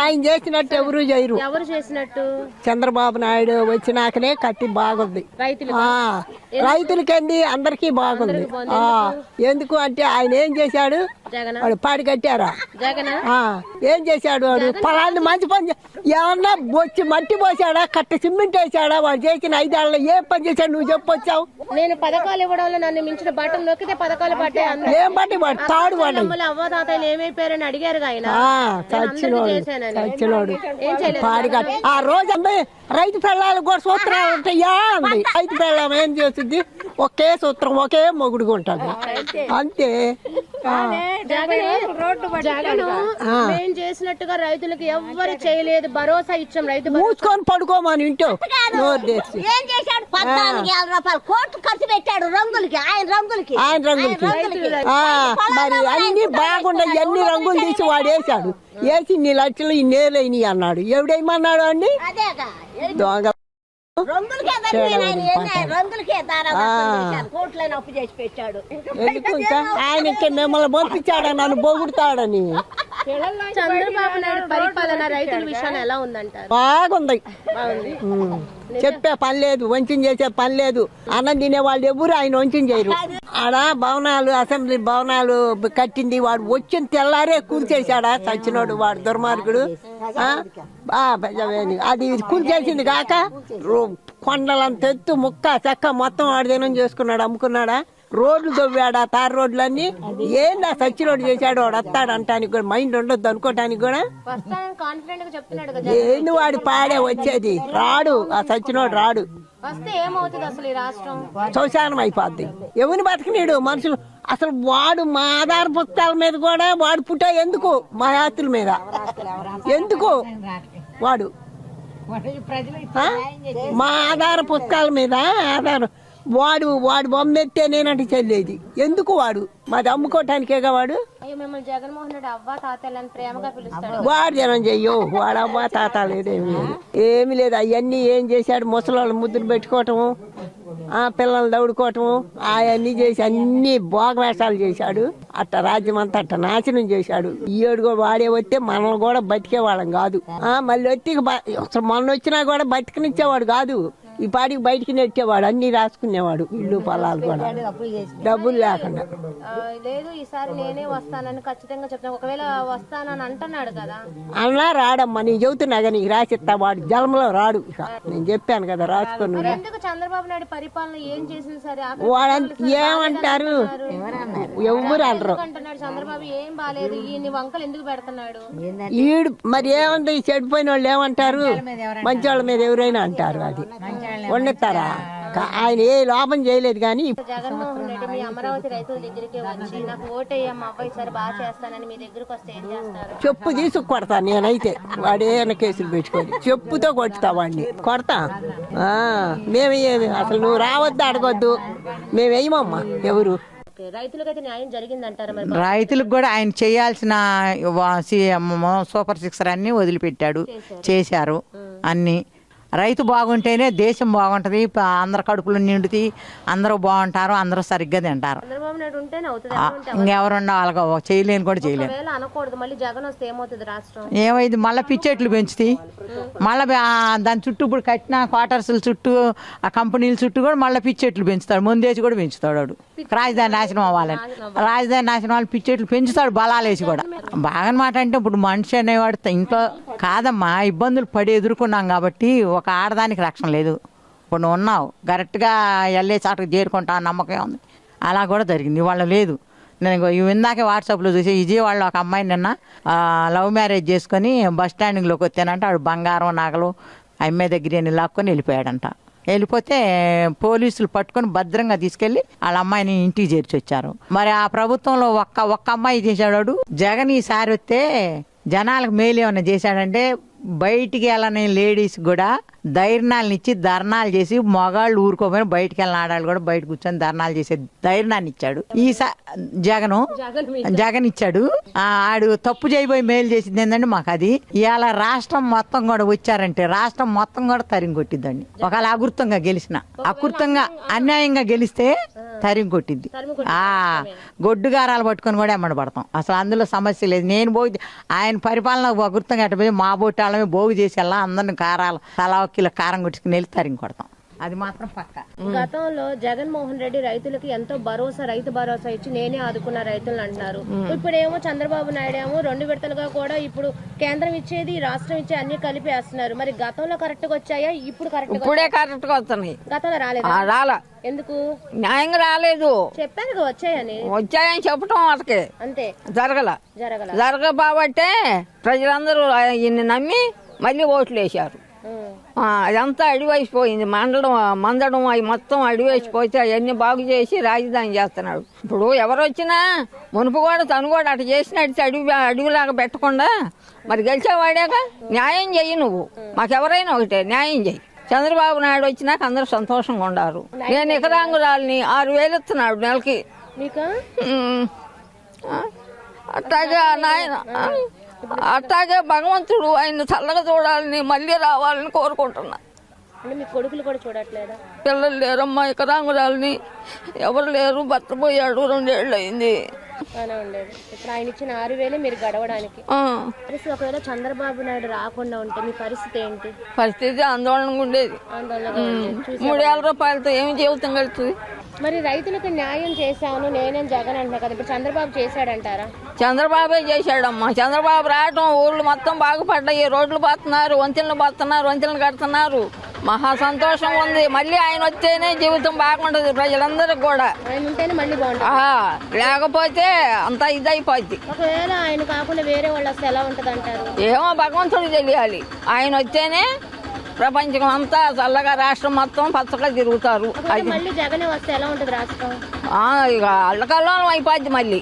ఆయన చేసినట్టు ఎవరు చేయరు. ఎవరు చేసినట్టు? చంద్రబాబు నాయుడు వచ్చినాకనే కట్టి బాగుంది. ఆ అందరికీ బాగుంది. ఆ ఎందుకు అంటే ఆయన ఏం చేశాడు? వాడు పాడి కట్టారా? ఏం చేశాడు వాడు? పలాన్ని మంచి పని ఏమన్నా బొచ్చి మట్టి పోసాడా? కట్ట సిమెంట్ వేసాడా? వాడు చేసిన ఐదేళ్ళలో ఏం పని చేశాడు? నువ్వు చెప్పొచ్చావు. నేను పథకాలు ఇవ్వడంలో నన్ను మించిన బట్టం నొక్కితే పథకాలు పట్టే ఏం బట్టి వాడు? తాడు వాడు. అమ్మలు అవ్వ తాతయ్యలు ఏమైపోయారని అడిగారు ఆయన. చచ్చినోడు చేయలేదు పాడిగట్ట ఆ రోజు రైతు పిల్లలు కూడా సూత్రాలు ఉంటాయా. రైతు పిల్లం ఏం చేస్తుంది ఒకే సూత్రం ఒకే మొగుడుగా ఉంటుంది. అంతే ఆ, జగన్ జగన్ మేం చేసినట్టుగా రైతులకు ఎవ్వరు చేయలేదు భరోసా ఇచ్చాం రైతు. మూసుకొని పడుకోమని ఇంటో ఏం చేశాడు? పద్నాలుగు వేల రూపాయలు కోట్లు ఖర్చు పెట్టాడు రంగులకి ఆయన రంగులకి. ఆయన రంగులకి. మరి అన్ని బాగుండయి అన్ని రంగులు తీసి వాడు వేసాడు వేసి ఇన్ని లక్షలు ఇన్ని వేలైనవి అన్నాడు. ఎవడేమన్నాడు అండి అదేగా దొంగ ఆయన ఏంది ఆయన రంగులకే దారా కోట్లని అప్పు చేసి పెట్టాడు. ఎందుకు ఇంకా? ఆయన ఇంకా మిమ్మల్ని పంపించాడా? నన్ను పొగుడుతాడని చంద్రబాబు నాయుడు పరిపాలన రైతుల విషయాన్ని ఎలా ఉందంటారు? బాగుంది. ఉమ్. చెప్పే పని లేదు. వంచన చేసే పని లేదు. అన్నం తినే వాళ్ళు ఎవరు ఆయన వంచన చేయరు. ఆడ భవనాలు అసెంబ్లీ భవనాలు కట్టింది వాడు వచ్చిన తెల్లారే కూల్చేశాడా? చచ్చినోడు వాడు దుర్మార్గుడు. పెద్దవేణి. అది కూల్చేసింది కాక రో- కొండలంత ఎత్తు ముక్క చెక్క మొత్తం వాడు దినం చేసుకున్నాడు అమ్ముకున్నాడా? రోడ్లు తవ్వాడా తార్ రోడ్లన్నీ? ఏందా సచ్చినోడు చేశాడు? వాడు వస్తాడు అంటానికి కూడా మైండ్ ఉండొద్దు అనుకోవటానికి కూడా. ఏంది వాడి పాడే వచ్చేది? రాడు ఆ సచ్చినోడు రాడు. వస్తే ఏమవుతుంది అసలు ఈ రాష్ట్రం? శౌచానం అయిపోద్ది. ఎవరిని బతకనీడు? మనుషులు అసలు వాడు మా ఆధార పుస్తకాల మీద కూడా వాడు పుట్ట ఎందుకు? మా యాత్రుల మీద. ఎందుకు? వాడు. మా ఆధార పుస్తకాల మీద ఆధారం. వాడు వాడు బొమ్మెత్తే నేనంటే చెల్లేది. ఎందుకు వాడు? మాది అమ్ముకోవటానికేగా వాడు? అయ్యో మిమ్మల్ని జగన్మోహన్ రెడ్డి అవ్వ తాతయ్యలని ప్రేమగా పిలుస్తాడు. వాడు జనం చెయ్యో వాడవ్వ తాత లేదేమి లేదు. ఏమి లేదు అవన్నీ ఏం చేశాడు? ముసలోళ్ళు ముద్దులు పెట్టుకోవటము ఆ పిల్లలు దౌడుకోవటము అవన్నీ చేసి అన్ని భోగవేషాలు చేశాడు. అట్ట రాజ్యం అంతా అట్ట నాశనం చేశాడు. ఈ ఏడు కూడా వాడే వస్తే మనల్ని కూడా బతికే వాళ్ళం కాదు. ఆ మళ్ళీ వచ్చి అసలు మొన్న వచ్చినా కూడా బతికనిచ్చేవాడు కాదు. ఈ పాటికి బయటికి నెట్టేవాడు అన్ని రాసుకునేవాడు ఇల్లు పొలాలు కూడా. డబ్బులు లేకుండా. లేదు ఈసారి నేనే వస్తానని ఖచ్చితంగా చెప్తాను ఒకవేళ వస్తానని అంటున్నాడు కదా. అన్నా రాడమ్మా నేను చెబుతున్నా కానీ నీకు రాసిస్తా వాడు జలంలో రాడు ఇక. నేను చెప్పాను కదా రాసుకొని మరి ఎందుకు చంద్రబాబు నాయుడు పరిపాలన ఏం చేసింది సరే? వాడంత ఏమంటారు ఎవరు అనరు అంటున్నాడు చంద్రబాబు? ఏం బాలేదు ఈ వంకలు ఎందుకు పెడుతున్నాడు? ఈడు మరి ఏమంది? చెడిపోయిన వాళ్ళు ఏమంటారు? మంచి వాళ్ళ మీద ఎవరైనా అంటారు అది. వండుతారా ఆయన ఏ లోపం చేయలేదు కానీ జగన్మోహన్ రెడ్డి మీ అమరావతి రైతుల దగ్గరికి వచ్చి నాకు ఓటేయమ్మ అబ్బాయి సరే బాగా చేస్తానని మీ దగ్గరకు వస్తే ఏం చేస్తారు? చెప్పు తీసుకు కొడతా నేనైతే వాడేమైనా కేసులు పెట్టుకొని చెప్పుతో కొట్టుతా వాడిని. కొడతా? ఆ, మేము ఏమి అసలు నువ్వు రావద్దు అడగొద్దు. మేము వేయమమ్మా ఎవరు? రైతులకు కూడా ఆయన చేయాల్సిన వా- సి- మ- సూపర్ సిక్సర్ అన్ని వదిలిపెట్టాడు చేశారు. అన్ని. రైతు బాగుంటేనే దేశం బాగుంటది అందరి కడుపులు నిండుతాయి అందరూ బాగుంటారు అందరూ సరిగ్గా తింటారు. ఇంకెవరున్నా వాళ్ళగా చేయలేని కూడా రాష్ట్రం? ఏమైంది? మళ్ళీ పిచ్చెట్లు పెంచుతాయి మళ్ళీ దాని చుట్టూ ఇప్పుడు కట్టిన క్వార్టర్స్ చుట్టూ ఆ కంపెనీల చుట్టూ కూడా మళ్ళీ పిచ్చెట్లు పెంచుతాడు. ముందేసి కూడా పెంచుతాడు వాడు. రాజధాని నాశనం అవ్వాలని. రాజధాని నాశనం అవ్వాలి పిచ్చెట్లు పెంచుతాడు బలాలేసి కూడా. బాగా మాట అంటే ఇప్పుడు మనిషి అనేవాడు ఇంట్లో కాదమ్మా ఇబ్బందులు పడి ఎదుర్కొన్నాం కాబట్టి ఒక ఆడదానికి రక్షణ లేదు. ఇప్పుడు నువ్వు ఉన్నావు కరెక్ట్గా వెళ్ళే చాటుకు చేరుకుంటా నమ్మకం ఉంది అలా కూడా జరిగింది వాళ్ళు లేదు. నేను ఇందాకే వాట్సాప్లో చూసి విజయవాడలో ఒక అమ్మాయి నిన్న లవ్ మ్యారేజ్ చేసుకొని బస్ స్టాండింగ్లోకి వచ్చానంటే. ఆడు బంగారం నగలు అమ్మాయి దగ్గర లాక్కొని వెళ్ళిపోయాడంట. వెళ్ళిపోతే పోలీసులు పట్టుకొని భద్రంగా తీసుకెళ్ళి వాళ్ళ అమ్మాయిని ఇంటికి చేర్చి వచ్చారు మరి ఆ ప్రభుత్వంలో ఒక్క ఒక్క అమ్మాయి చేశాడు జగన్ ఈసారి వస్తే జనాలకు మేలు ఏమైనా చేశాడంటే బయటికి వెళ్ళని లేడీస్ కూడా ధైర్యాలను ఇచ్చి ధర్నాలు చేసి మగాళ్ళు ఊరుకోపోయిన బయటికి వెళ్ళిన ఆడాళ్ళు కూడా బయట కూర్చొని ధర్నాలు చేసే ధైర్యాన్ని ఇచ్చాడు. ఈసా జగను జగన్ ఇచ్చాడు. ఆడు తప్పు చేయబోయి మేలు చేసింది ఏంటంటే మాకు అది. ఇవాళ రాష్ట్రం మొత్తం కూడా వచ్చారంటే రాష్ట్రం మొత్తం కూడా తరిమి కొట్టిద్దండి. ఒకవేళ అకృతంగా గెలిచిన అకృతంగా అన్యాయంగా గెలిస్తే తరిమి కొట్టింది తరిమి ఆ గొడ్డు గారాలు పట్టుకొని కూడా ఎమ్మడి పడతాం. అసలు అందులో సమస్య లేదు. నేను పోయి ఆయన పరిపాలన గుర్తం కట్టపోయి మా బొట్టాలమే బోగు చేసి వెళ్ళా అందరిని కారాలు తలా ఒక కిలో కారం కొట్టుకుని వెళ్ళి తరిమి కొడతాం అది మాత్రం పక్క. గతంలో జగన్మోహన్ రెడ్డి రైతులకి ఎంతో భరోసా రైతు భరోసా ఇచ్చి నేనే ఆదుకున్న రైతులు అంటున్నారు. ఇప్పుడేమో చంద్రబాబు నాయుడు ఏమో రెండు విడతలుగా కూడా ఇప్పుడు కేంద్రం ఇచ్చేది రాష్ట్రం ఇచ్చే అన్ని కలిపి వేస్తున్నారు. మరి గతంలో కరెక్ట్గా వచ్చాయా? ఇప్పుడు కరెక్ట్ ఇప్పుడే కరెక్ట్గా వస్తున్నాయి. గతంలో రాలేదా? ఆ, రాలా. ఎందుకు? న్యాయంగా రాలేదు. చెప్పాను కదా వచ్చాయని. వచ్చాయని చెప్పటం వాళ్ళకి అంతే. జరగల. జరగల. జరగబాబట్టే ప్రజలందరూ ఈయన్ని నమ్మి మళ్ళీ ఓట్లు వేశారు. అదంతా అడివేసిపోయింది. మండడం మందడం అవి మొత్తం అడివేసిపోతే అవన్నీ బాగు చేసి రాజధాని చేస్తున్నాడు. ఇప్పుడు ఎవరు వచ్చినా మునుపు కూడా తను కూడా అటు చేసినట్టు అడవి అడవిలాగా పెట్టకుండా మరి గెలిచేవాడేగా? న్యాయం చెయ్యి నువ్వు. మాకెవరైనా ఒకటే న్యాయం చెయ్యి. చంద్రబాబు నాయుడు వచ్చినాక అందరూ సంతోషంగా ఉండారు. నేను ఇకరాంగురాలని ఆరు వేలు ఇస్తున్నాడు నెలకి అట్లాగే ఆ? నాయన అట్లాగే భగవంతుడు ఆయన చల్లగా చూడాలని మళ్ళీ రావాలని కోరుకుంటున్నా. అంటే మీ కొడుకులు కూడా చూడట్లేదా? పిల్లలు లేరమ్మా ఇకరాంగురాలని ఎవరు లేరు భర్త పోయాడు రెండేళ్ళు అయింది. బాగానే ఉండేది. ఇప్పుడు ఆయన ఇచ్చిన ఆరు వేలే మీరు గడవడానికి. పరిస్థితి ఒకవేళ చంద్రబాబు నాయుడు రాకుండా ఉంటే మీ పరిస్థితి ఏంటి? పరిస్థితి ఆందోళనగా ఉండేది. మూడేళ్ళ రూపాయలతో ఏమి జీవితం గడుతుంది మరి రైతులకు న్యాయం చేశాను నేనేం జగన్ అంటున్నా కదా. ఇప్పుడు చంద్రబాబు చేశాడంటారా? చంద్రబాబే చేశాడమ్మా. చంద్రబాబు రావటం ఊళ్ళు మొత్తం బాగుపడ్డాయి. రోడ్లు పోతున్నారు వంతెనలు పోతున్నారు వంతెనలు కడుతున్నారు. మహా సంతోషం ఉంది. మళ్ళీ ఆయన వస్తేనే జీవితం బాగుంటది ప్రజలందరికి కూడా. లేకపోతే అంతా ఇదైపోద్ది. ఏమో భగవంతుడు తెలియాలి. ఆయన వస్తేనే ప్రపంచం అంతా చల్లగా రాష్ట్రం మొత్తం పచ్చగా తిరుగుతారు. ఇక అల్లకల్లోనం అయిపోద్ది మళ్ళీ.